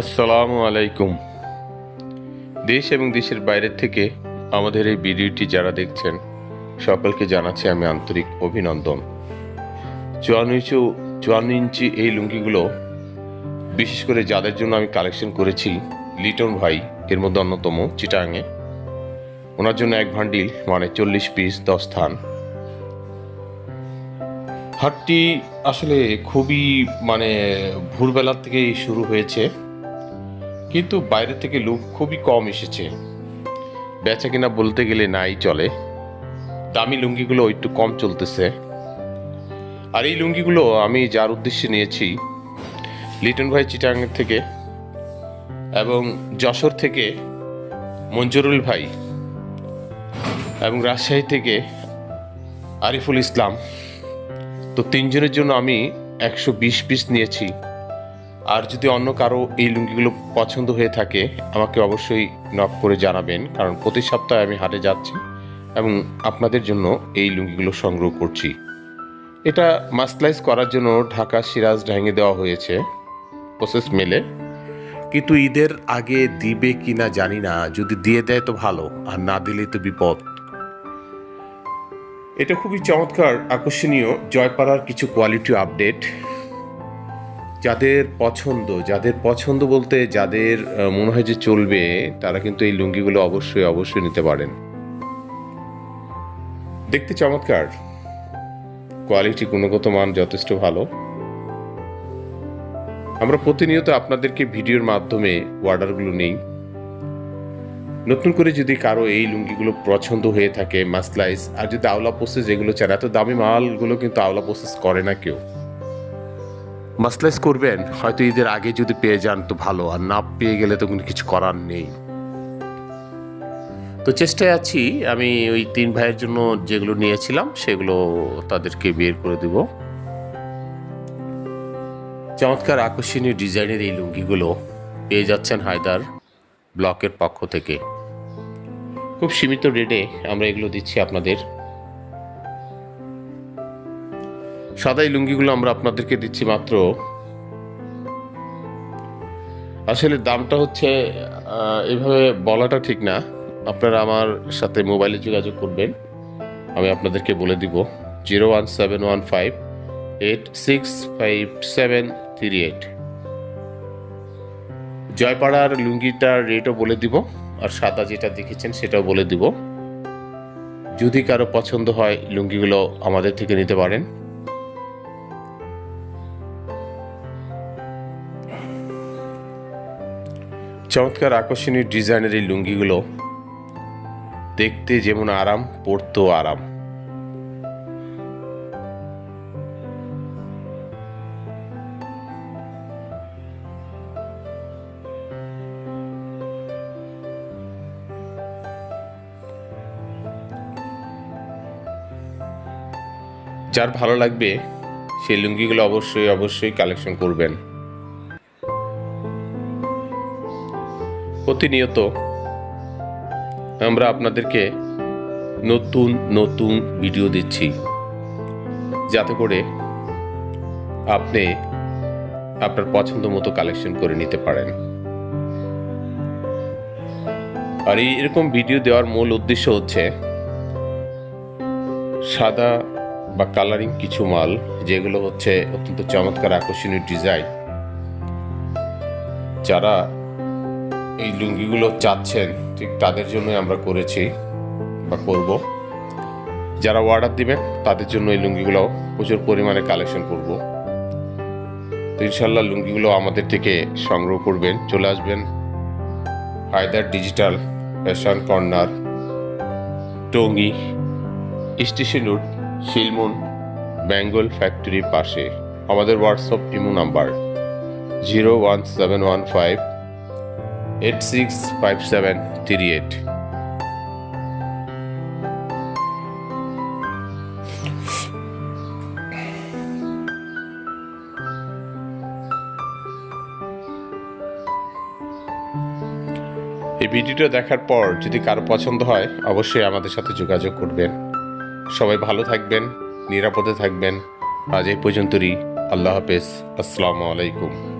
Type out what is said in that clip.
আসসালামু আলাইকুম। দেশ এবং দেশের বাইরের থেকে আমাদের এই ভিডিওটি যারা দেখছেন, সকলকে জানাচ্ছি আমি আন্তরিক অভিনন্দন। চুয়ান্ন ইঞ্চি চুয়ান্ন ইঞ্চি এই লুঙ্গিগুলো, বিশেষ করে যাদের জন্য আমি কালেকশন করেছি, লিটন ভাই, এর মধ্যে অন্যতম, চিটাঙে। ওনার জন্য এক ভান্ডিল মানে চল্লিশ পিস দশ স্থান হাটটি আসলে খুবই মানে ভোরবেলার থেকেই শুরু হয়েছে। কিন্তু বাইরে থেকে লোক খুবই কম এসেছে। বেচা কিনা বলতে গেলে নাই চলে। দামি লুঙ্গিগুলো একটু কম চলতেছে। আর এই লুঙ্গিগুলো আমি যার উদ্দেশ্যে নিয়েছি, লিটন ভাই চিটাঙ্গের থেকে এবং যশোর থেকে মঞ্জুরুল ভাই এবং রাজশাহী থেকে আরিফুল ইসলাম। তো তিনজনের জন্য আমি একশো বিশ পিস নিয়েছি। আর যদি অন্য কারও এই লুঙ্গিগুলো পছন্দ হয়ে থাকে, আমাকে অবশ্যই নক করে জানাবেন, কারণ প্রতি সপ্তাহে আমি হাটে যাচ্ছি এবং আপনাদের জন্য এই লুঙ্গিগুলো সংগ্রহ করছি। এটা মাস্টলাইজ করার জন্য ঢাকা সিরাজ ভেঙে দেওয়া হয়েছে প্রসেস মেলে। কিন্তু ঈদের আগে দিবে কি না জানি না, যদি দিয়ে দেয় তো ভালো, আর না দিলে তো বিপদ। এটা খুবই চমৎকার, আকর্ষণীয়, জয়পাড়ার কিছু কোয়ালিটি আপডেট যাদের পছন্দ যাদের পছন্দ বলতে যাদের মনে হয় যে চলবে, তারা কিন্তু এই লুঙ্গিগুলো অবশ্যই অবশ্যই নিতে পারেন। দেখতে চমৎকার। কোয়ালিটি, গুণগত মান যথেষ্ট ভালো। আমরা প্রতিনিয়ত আপনাদেরকে ভিডিওর মাধ্যমে অর্ডারগুলো নেই। নতুন করে যদি কারও এই লুঙ্গিগুলো পছন্দ হয়ে থাকে মাসলাইস আর যদি আওলা প্রসেস যেগুলো চান, এত দামি মালগুলো কিন্তু আওলা প্রসেস করে না কেউ। মাসলাইস করবেন, হয়তো ঈদের আগে যদি পেয়ে যান তো ভালো, আর না পেয়ে গেলে তো কোনো কিছু করার নেই। তো চেষ্টায় আছি, আমি ওই তিন ভাইয়ের জন্য যেগুলো নিয়েছিলাম, সেগুলো তাদেরকে বের করে দিব। চমৎকার আকর্ষণীয় ডিজাইনের এই লুঙ্গিগুলো পেয়ে যাচ্ছেন হায়দার ব্লকের পক্ষ থেকে। খুব সীমিত রেটে আমরা এগুলো দিচ্ছি আপনাদের। সাদা এই লুঙ্গিগুলো আমরা আপনাদেরকে দিচ্ছি মাত্র। আসলে দামটা হচ্ছে এভাবে বলাটা ঠিক না। আপনারা আমার সাথে মোবাইলে যোগাযোগ করবেন। আমি আপনাদেরকে বলে দিব, zero one seven one five eight six five seven three eight. জয়পাড়ার লুঙ্গিটার রেটও বলে দিব, আর সাদা যেটা দেখেছেন সেটাও বলে দিব। যদি কারও পছন্দ হয়, লুঙ্গিগুলো আমাদের থেকে নিতে পারেন। চমৎকার আকর্ষণীয় ডিজাইনের এই লুঙ্গিগুলো দেখতে যেমন আরাম, পরতেও আরাম। যার ভালো লাগবে সেই লুঙ্গিগুলো অবশ্যই অবশ্যই কালেকশন করবেন। প্রতিনিয়ত আমরা আপনাদেরকে নতুন নতুন ভিডিও দিচ্ছি। যাতে করে আপনি আপনার পছন্দ মতো কালেকশন করে নিতে পারেন। আর এই এরকম ভিডিও দেওয়ার মূল উদ্দেশ্য হচ্ছে সাদা বা কালারিং কিছু মাল, যেগুলো হচ্ছে অত্যন্ত চমৎকার আকর্ষণীয় ডিজাইন যারা এই লুঙ্গিগুলো চাচ্ছেন, ঠিক তাদের জন্যই আমরা করেছি বা করব। যারা অর্ডার দিবেন, তাদের জন্য এই লুঙ্গিগুলো প্রচুর পরিমাণে কালেকশন করব। তো ইনশাল্লাহ লুঙ্গিগুলো আমাদের থেকে সংগ্রহ করবেন, চলে আসবেন Haidar digital fashion corner Tongi station road Shilmon Bengal ফ্যাক্টরির পাশে। আমাদের WhatsApp imo number zero one seven one five eight six five seven eight এই ভিডিওটা দেখার পর যদি কারও পছন্দ হয়, অবশ্যই আমাদের সাথে যোগাযোগ করবেন। সবাই ভালো থাকবেন, নিরাপদে থাকবেন। আজ এই পর্যন্তই। আল্লাহ হাফেজ। আসসালামু আলাইকুম।